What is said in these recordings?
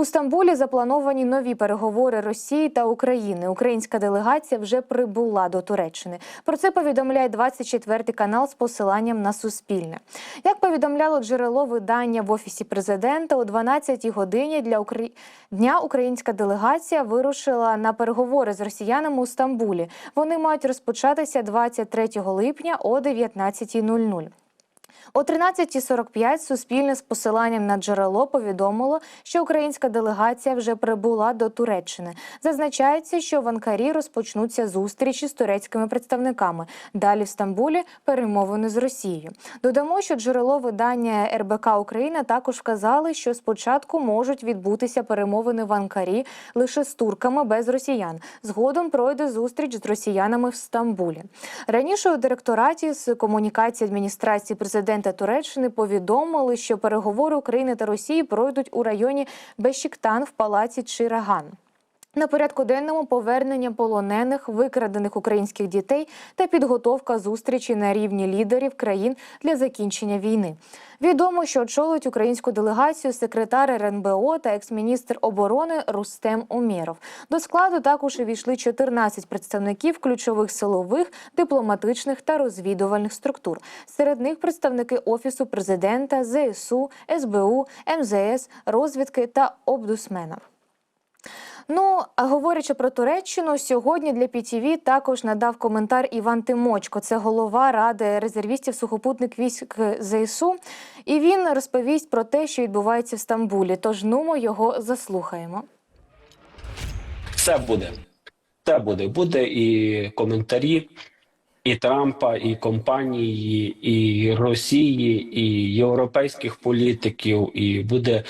У Стамбулі заплановані нові переговори Росії та України. Українська делегація вже прибула до Туреччини. Про це повідомляє 24 канал з посиланням на Суспільне. Як повідомляло джерело видання в офісі президента, о 12-й годині для Украї... дня українська делегація вирушила на переговори з росіянами у Стамбулі. Вони мають розпочатися 23 липня о 19.00. О 13.45 Суспільне з посиланням на джерело повідомило, що українська делегація вже прибула до Туреччини. Зазначається, що в Анкарі розпочнуться зустрічі з турецькими представниками. Далі в Стамбулі перемовини з Росією. Додамо, що джерело видання РБК Україна також вказали, що спочатку можуть відбутися перемовини в Анкарі лише з турками без росіян. Згодом пройде зустріч з росіянами в Стамбулі. Раніше у директораті з комунікації адміністрації президента Туреччини повідомили, що переговори України та Росії пройдуть у районі Бешіктан в палаці Чираган. На порядку денному повернення полонених, викрадених українських дітей та підготовка зустрічі на рівні лідерів країн для закінчення війни. Відомо, що очолить українську делегацію секретар РНБО та екс-міністр оборони Рустем Умєров. До складу також увійшли 14 представників ключових силових, дипломатичних та розвідувальних структур. Серед них представники офісу президента, ЗСУ, СБУ, МЗС, розвідки та обдусмена. Ну, а говорячи про Туреччину, сьогодні для ПІТІВІ також надав коментар Іван Тимочко. Це голова ради резервістів сухопутних військ ЗСУ. І він розповість про те, що відбувається в Стамбулі. Тож нумо його заслухаємо. Все буде. Все буде. Буде і коментарі, і Трампа, і компанії, і Росії, і європейських політиків, і буде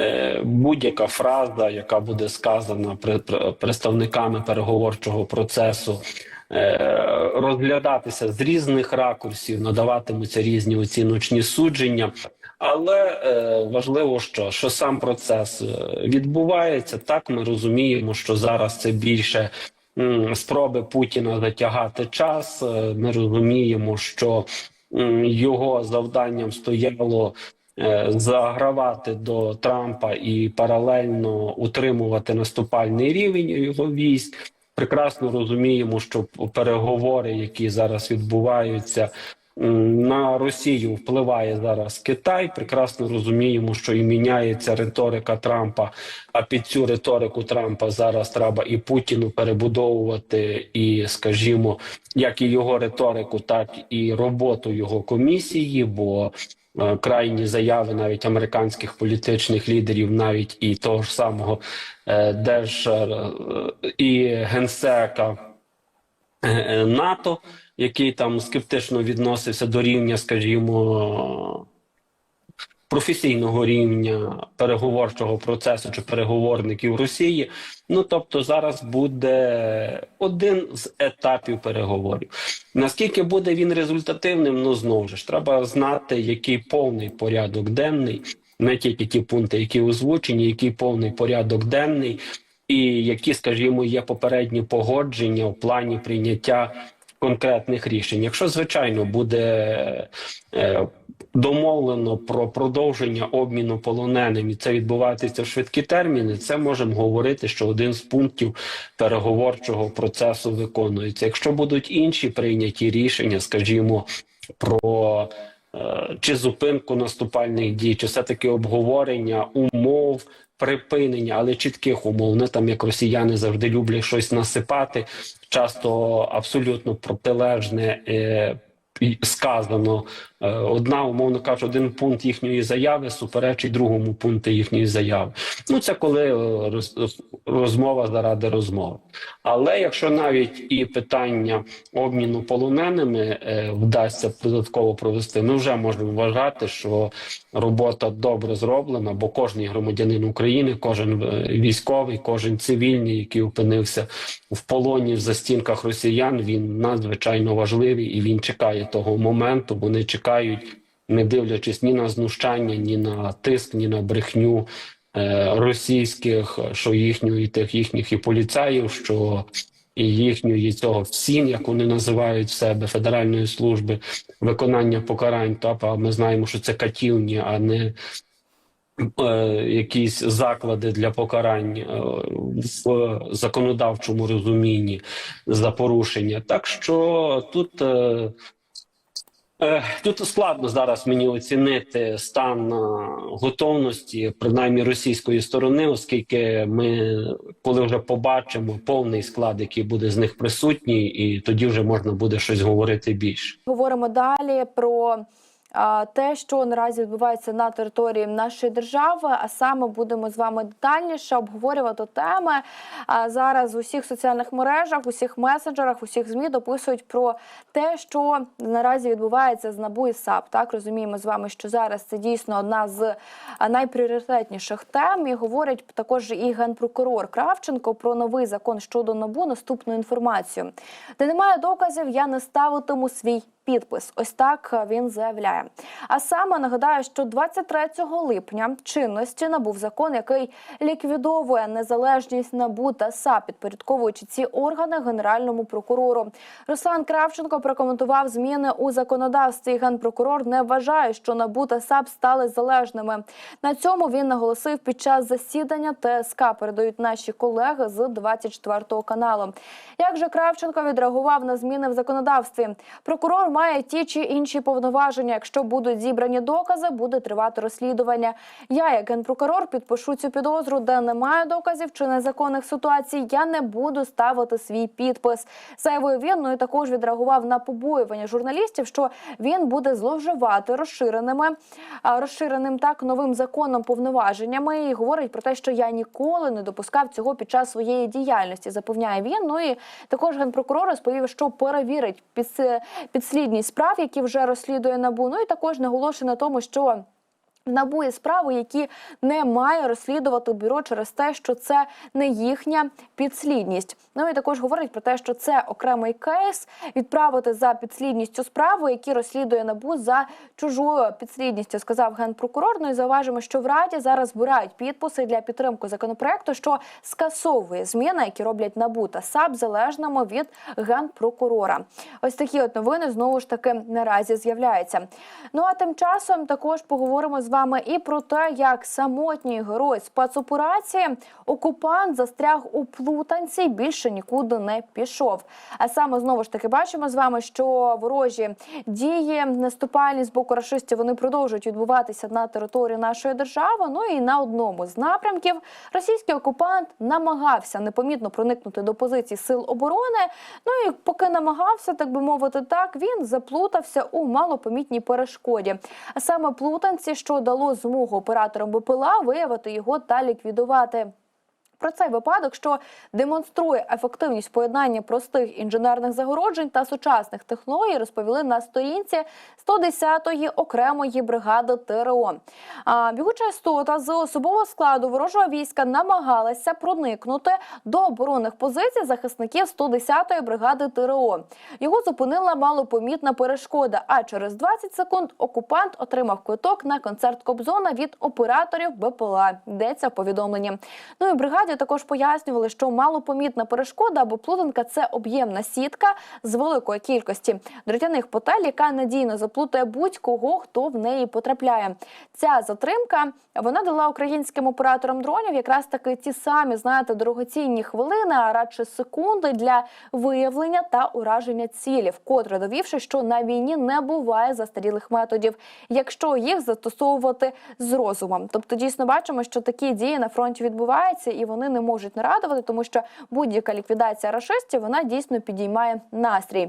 е, будь-яка фраза, яка буде сказана при, при- представниками переговорчого процесу. е, Розглядатися з різних ракурсів, надаватимуться різні оціночні судження, але е, важливо, що, що сам процес е, відбувається. Так ми розуміємо, що зараз це більше спроби Путіна затягати час. Е, Ми розуміємо, що його завданням стояло е, загравати до Трампа і паралельно утримувати наступальний рівень його військ. Прекрасно розуміємо, що переговори, які зараз відбуваються. На Росію впливає зараз Китай. Прекрасно розуміємо, що і міняється риторика Трампа. А під цю риторику Трампа зараз треба і Путіну перебудовувати, і, скажімо, як і його риторику, так і роботу його комісії. Бо е, крайні заяви навіть американських політичних лідерів, навіть і того ж самого е, держ е, і генсека НАТО, який там скептично відносився до рівня, скажімо, професійного рівня переговорчого процесу чи переговорників Росії. Ну тобто, зараз буде один з етапів переговорів. Наскільки буде він результативним? Ну знову ж треба знати, який повний порядок денний, не тільки ті пункти, які озвучені, який повний порядок денний, і які, скажімо, є попередні погодження в плані прийняття конкретних рішень. Якщо звичайно буде е, домовлено про продовження обміну полоненим, і це відбуватися в швидкі терміни, це можемо говорити, що один з пунктів переговорчого процесу виконується. Якщо будуть інші прийняті рішення, скажімо, про чи зупинку наступальних дій, чи все таки обговорення умов. Припинення, але чітких умов, не там як росіяни завжди люблять щось насипати, часто абсолютно протилежне е, сказано. Е, одна, умовно кажучи, один пункт їхньої заяви суперечить другому пункту їхньої заяви. Ну це коли е, розмова заради розмови. Але якщо навіть і питання обміну полоненими е, вдасться додатково провести, ми вже можемо вважати, що робота добре зроблена, бо кожен громадянин України, кожен військовий, кожен цивільний, який опинився в полоні в застінках росіян, він надзвичайно важливий і він чекає того моменту. Вони чекають, не дивлячись ні на знущання, ні на тиск, ні на брехню е, російських, що їхньої тих їхніх і поліцаїв, що і їхньої цього ФСІН, як вони називають себе Федеральної служби виконання покарань. Тобто ми знаємо, що це катівні, а не е, якісь заклади для покарань е, в законодавчому розумінні за порушення. Так що тут. Е, Тут складно зараз мені оцінити стан е, готовності, принаймні російської сторони, оскільки ми, коли вже побачимо повний склад, який буде з них присутній, і тоді вже можна буде щось говорити більше. Говоримо далі про те, що наразі відбувається на території нашої держави. А саме будемо з вами детальніше обговорювати теми. А зараз в усіх соціальних мережах, усіх месенджерах, в усіх змі дописують про те, що наразі відбувається з НАБУ і САП. Так розуміємо з вами, що зараз це дійсно одна з найпріоритетніших тем. І говорять також і генпрокурор Кравченко про новий закон щодо НАБУ. Наступну інформацію, де немає доказів, я не ставитиму свій підпис. Ось так він заявляє. А саме нагадаю, що 23 липня чинності набув закон, який ліквідовує незалежність НАБУ та САП, підпорядковуючи ці органи генеральному прокурору. Руслан Кравченко прокоментував зміни у законодавстві. Генпрокурор не вважає, що НАБУ та САП стали залежними. На цьому він наголосив під час засідання ТСК. Передають наші колеги з 24 каналу. Як же Кравченко відреагував на зміни в законодавстві? Прокурор має ті чи інші повноваження. Якщо будуть зібрані докази, буде тривати розслідування. Я, як генпрокурор, підпишу цю підозру, де немає доказів чи незаконних ситуацій. Я не буду ставити свій підпис. Заявив він. Ну і також відреагував на побоювання журналістів, що він буде зловживати розширеними розширеним так новим законом повноваженнями. І говорить про те, що я ніколи не допускав цього під час своєї діяльності. Запевняє він. Ну і також генпрокурор розповів, що перевірить підс- підслідність справ, які вже розслідує набу. Ну і також наголошує на тому, що. НАБУ є справи, які не має розслідувати бюро через те, що це не їхня підслідність. Ну і також говорить про те, що це окремий кейс відправити за підслідністю справу, які розслідує набу за чужою підслідністю, сказав генпрокурор. Ну і зауважимо, що в раді зараз збирають підписи для підтримки законопроекту, що скасовує зміни, які роблять набу та САП залежними від генпрокурора. Ось такі от новини знову ж таки наразі з'являються. Ну а тим часом також поговоримо з вами і про те, як самотній герой спецоперації окупант застряг у плутанці і більше нікуди не пішов. А саме знову ж таки бачимо з вами, що ворожі дії наступальні з боку рашистів вони продовжують відбуватися на території нашої держави. Ну і на одному з напрямків російський окупант намагався непомітно проникнути до позицій сил оборони. Ну і поки намагався, так би мовити, так він заплутався у малопомітній перешкоді. А саме плутанці, що дало змогу операторам БПЛА виявити його та ліквідувати. Про цей випадок, що демонструє ефективність поєднання простих інженерних загороджень та сучасних технологій, розповіли на сторінці 110-ї окремої бригади ТРО. А бігуча істота з особового складу ворожого війська намагалася проникнути до оборонних позицій захисників 110-ї бригади ТРО. Його зупинила малопомітна перешкода. А через 20 секунд окупант отримав квиток на концерт Кобзона від операторів БПЛА. Йдеться в повідомленні. Ну і бригаді також пояснювали, що малопомітна перешкода або плутанка це об'ємна сітка з великої кількості дротяних потель, яка надійно заплутає будь-кого, хто в неї потрапляє. Ця затримка вона дала українським операторам дронів якраз таки ті самі, знаєте, дорогоцінні хвилини, а радше секунди для виявлення та ураження цілі, вкотре довівши, що на війні не буває застарілих методів, якщо їх застосовувати з розумом. Тобто, дійсно бачимо, що такі дії на фронті відбуваються, і вони не можуть не радувати, тому що будь-яка ліквідація рашистів вона дійсно підіймає настрій.